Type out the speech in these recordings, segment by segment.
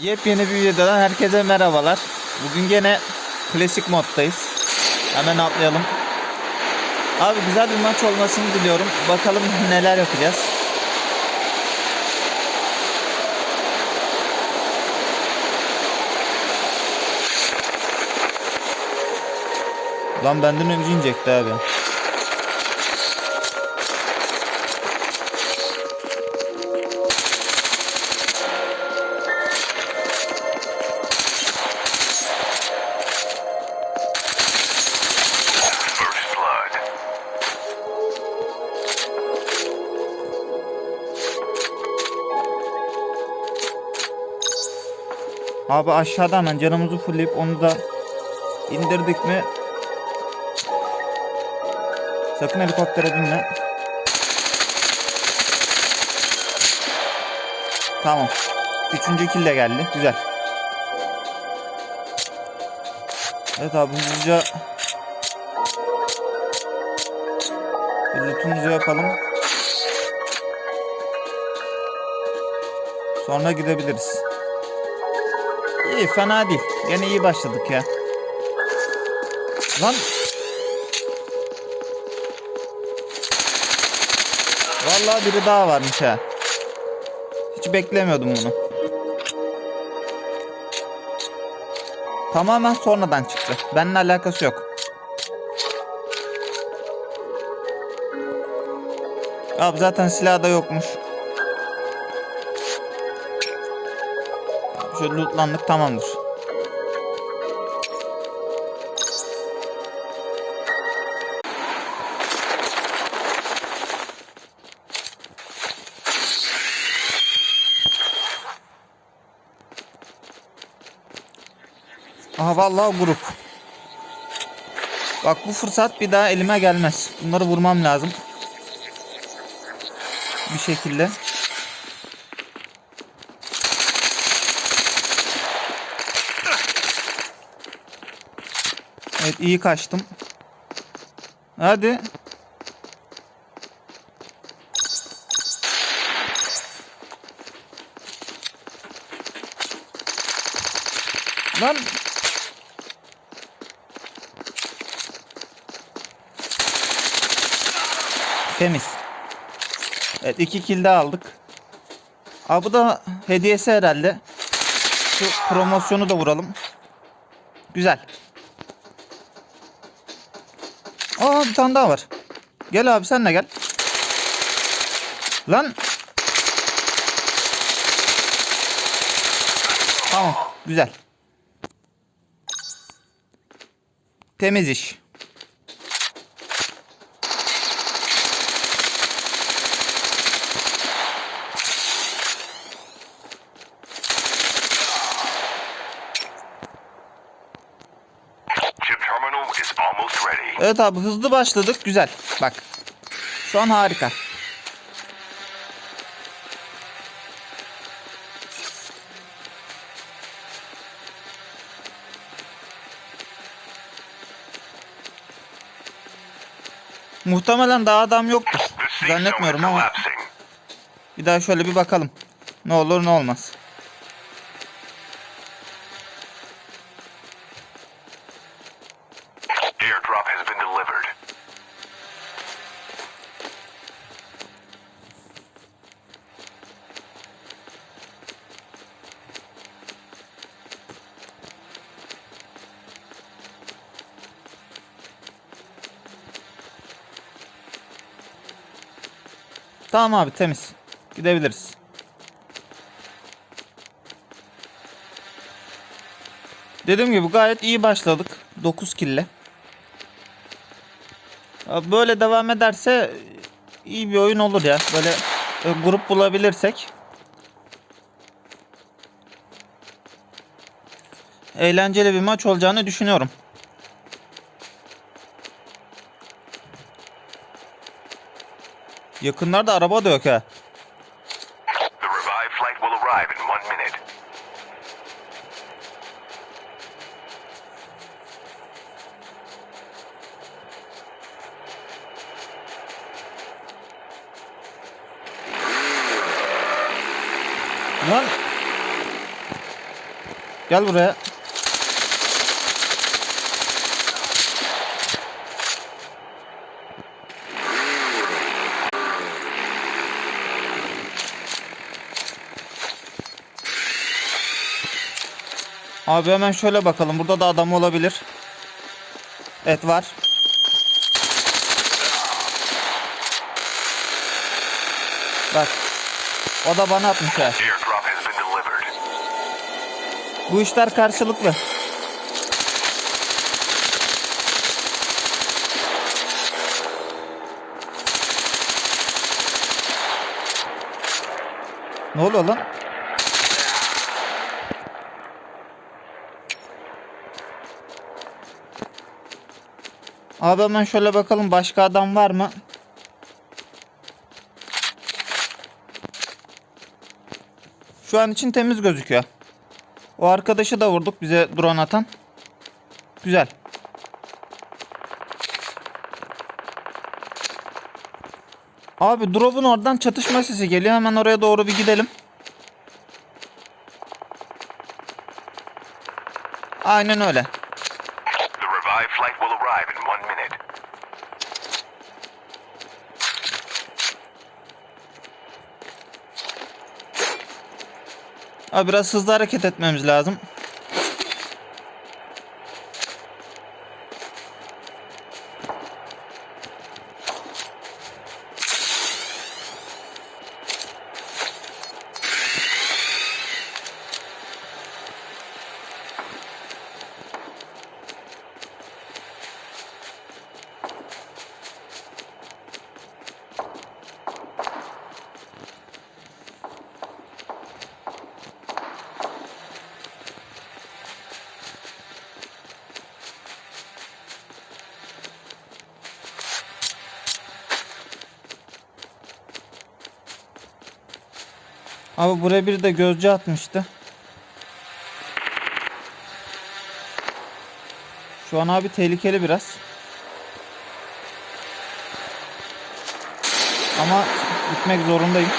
Yepyeni bir videodan herkese merhabalar. Bugün gene klasik moddayız. Hemen atlayalım. Abi güzel bir maç olmasını diliyorum. Bakalım neler yapacağız. Lan benden önce inecekti abi. Abi aşağıda hemen canımızı fullleyip onu da indirdik mi? Sakın helikoptere binme. Tamam. Üçüncü kill de geldi. Güzel. Evet abi hızlıca bir lootumuzu yapalım. Sonra gidebiliriz. İyi fena değil. Gene iyi başladık ya. Lan. Vallahi biri daha varmış ha. Hiç beklemiyordum bunu. Tamamen sonradan çıktı. Benimle alakası yok. Abi zaten silah da yokmuş. Şöyle lootlandık tamamdır. Aha vallahi grup. Bak bu fırsat bir daha elime gelmez. Bunları vurmam lazım. Bir şekilde. Evet iyi kaçtım. Hadi. Lan. Temiz. Evet iki kill daha aldık. Abi bu da hediyesi herhalde. Şu promosyonu da vuralım. Güzel. Aa bir tane daha var. Gel abi sen de gel. Lan. Tamam güzel. Temiz iş. Evet abi hızlı başladık güzel. Bak. Şu an harika. Muhtemelen daha adam yoktur. Zannetmiyorum ama bir daha şöyle bir bakalım. Ne olur ne olmaz. Tamam abi temiz. Gidebiliriz. Dediğim gibi gayet iyi başladık. 9 kille. Abi Böyle devam ederse iyi bir oyun olur ya. Böyle e, grup bulabilirsek. Eğlenceli bir maç olacağını düşünüyorum. Yakınlarda araba da yok ha. Lan Gel buraya. Abi hemen şöyle bakalım. Burada da adam olabilir. Evet var. Bak. O da bana atmış ha. Bu işler karşılıklı. Ne oluyor lan? Abi hemen şöyle bakalım başka adam var mı? Şu an için temiz gözüküyor. O arkadaşı da vurduk bize drone atan. Güzel. Abi drop'un oradan çatışma sesi geliyor. Hemen oraya doğru bir gidelim. Aynen öyle. Abi biraz hızlı hareket etmemiz lazım. Abi buraya bir de gözcü atmıştı. Şu an abi tehlikeli biraz. Ama gitmek zorundayım.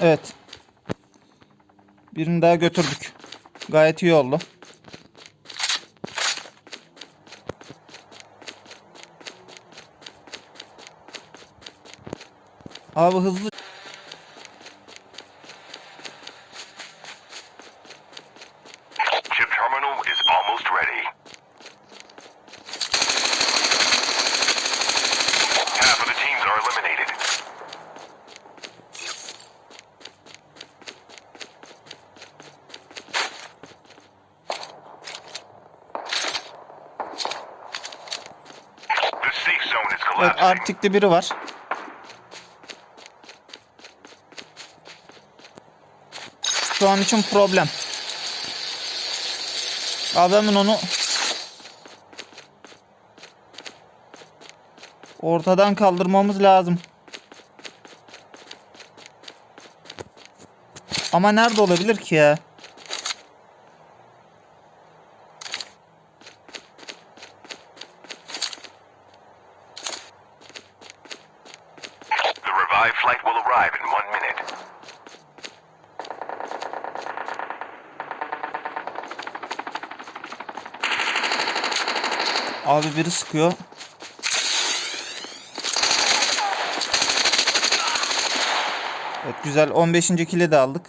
Evet. Birini daha götürdük. Gayet iyi oldu. Abi hızlı collapsing. Arktik'te biri var. Şu an için problem. Hemen onu ortadan kaldırmamız lazım. Ama nerede olabilir ki ya? Abi biri sıkıyor. Evet güzel 15. kili de aldık.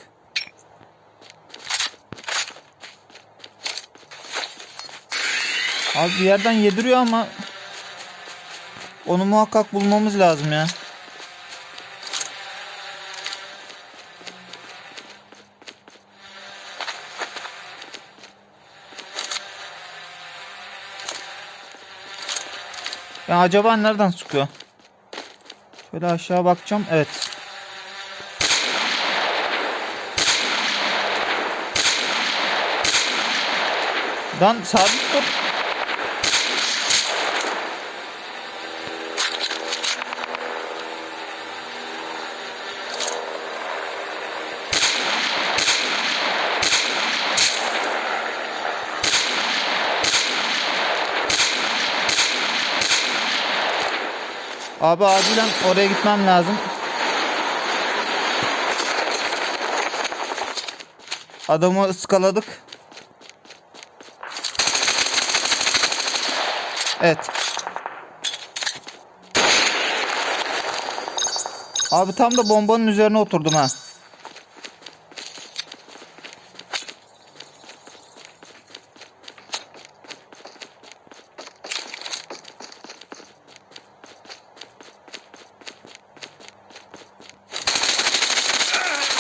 Abi bir yerden yediriyor ama onu muhakkak bulmamız lazım ya. Ya acaba nereden sıkıyor? Şöyle aşağı bakacağım. Evet. Lan sabit dur. Abi acilen oraya gitmem lazım. Adamı ıskaladık. Evet. Abi tam da bombanın üzerine oturdum ha.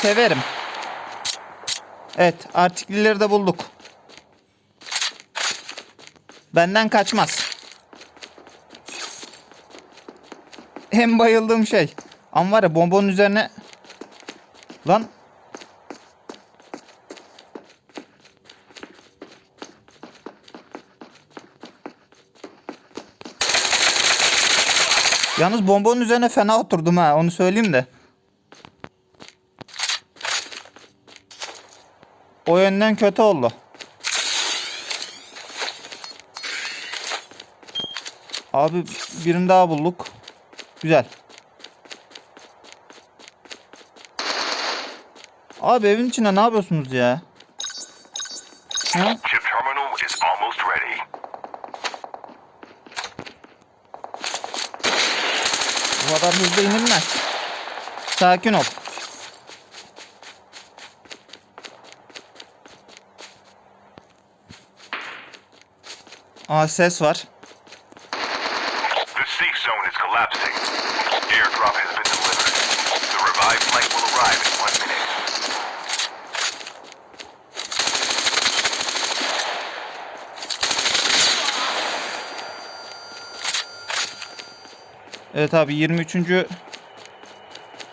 Severim. Evet, artiklileri de bulduk. Benden kaçmaz. Hem bayıldığım şey. Ama var ya bombanın üzerine... Lan. Yalnız bombanın üzerine fena oturdum ha onu söyleyeyim de. O yönden kötü oldu. Abi birini daha bulduk. Güzel. Abi evin içinde ne yapıyorsunuz ya? Ha? Chip terminal is almost ready. Bu kadar hızlı inilmez. Sakin ol. İn one minute. Evet abi 23.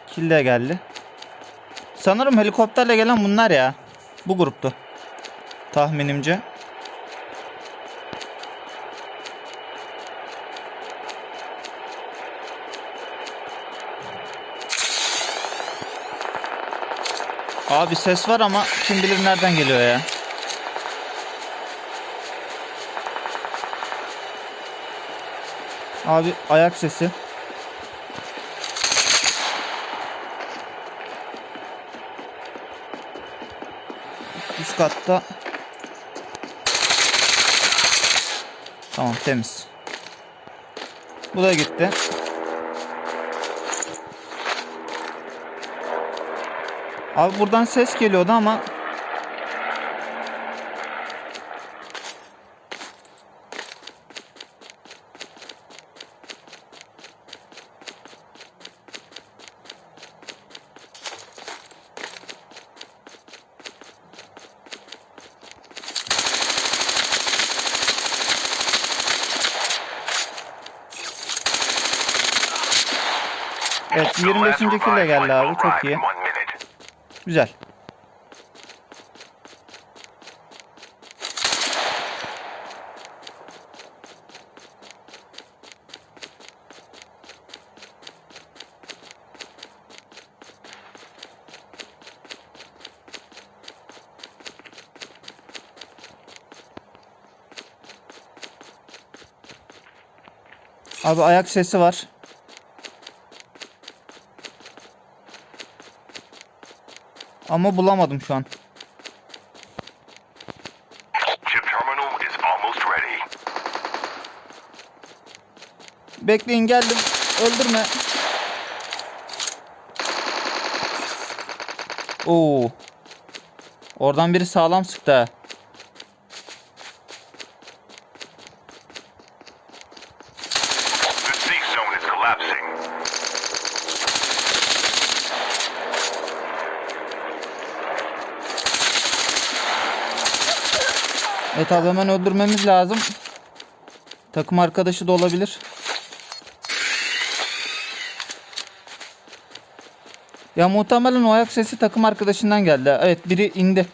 kill de geldi. Sanırım helikopterle gelen bunlar ya. Bu gruptu. Tahminimce. Abi ses var ama kim bilir nereden geliyor ya. Abi ayak sesi. Üst katta. Tamam temiz. Bu da gitti. Abi buradan ses geliyordu ama Evet The 25. last kill de revived geldi abi çok iyi. Güzel. Abi ayak sesi var. Ama bulamadım şu an. Bekleyin geldim. Öldürme. Oo. Oradan biri sağlam sıktı. Evet abi hemen öldürmemiz lazım. Takım arkadaşı da olabilir. Ya muhtemelen o ayak sesi takım arkadaşından geldi. Evet biri indi.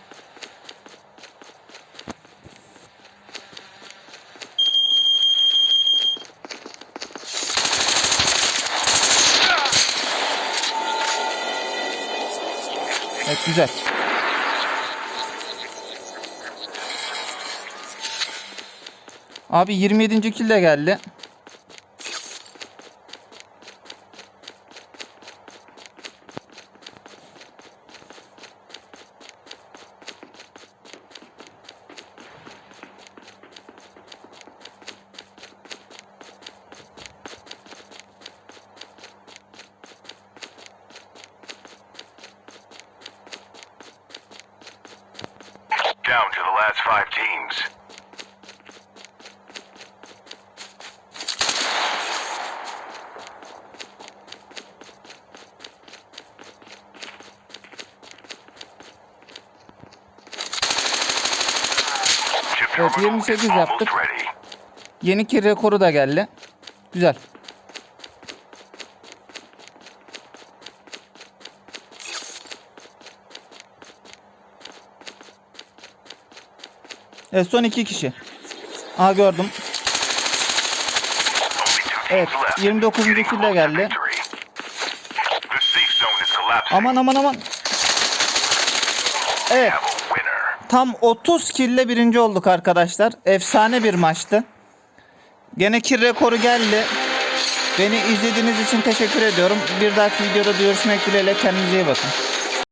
Evet güzel. Abi 27. kill de geldi. Down to the last five teams. Evet, terminal 28 is yaptık. Yeni kill rekoru da geldi. Güzel. Evet son iki kişi. Aa gördüm. Evet, left. 29. Getting kill de close to geldi. Aman aman aman. Evet. Tam 30 kille birinci olduk arkadaşlar. Efsane bir maçtı. Gene kill rekoru geldi. Beni izlediğiniz için teşekkür ediyorum. Bir dahaki videoda görüşmek dileğiyle. Kendinize iyi bakın.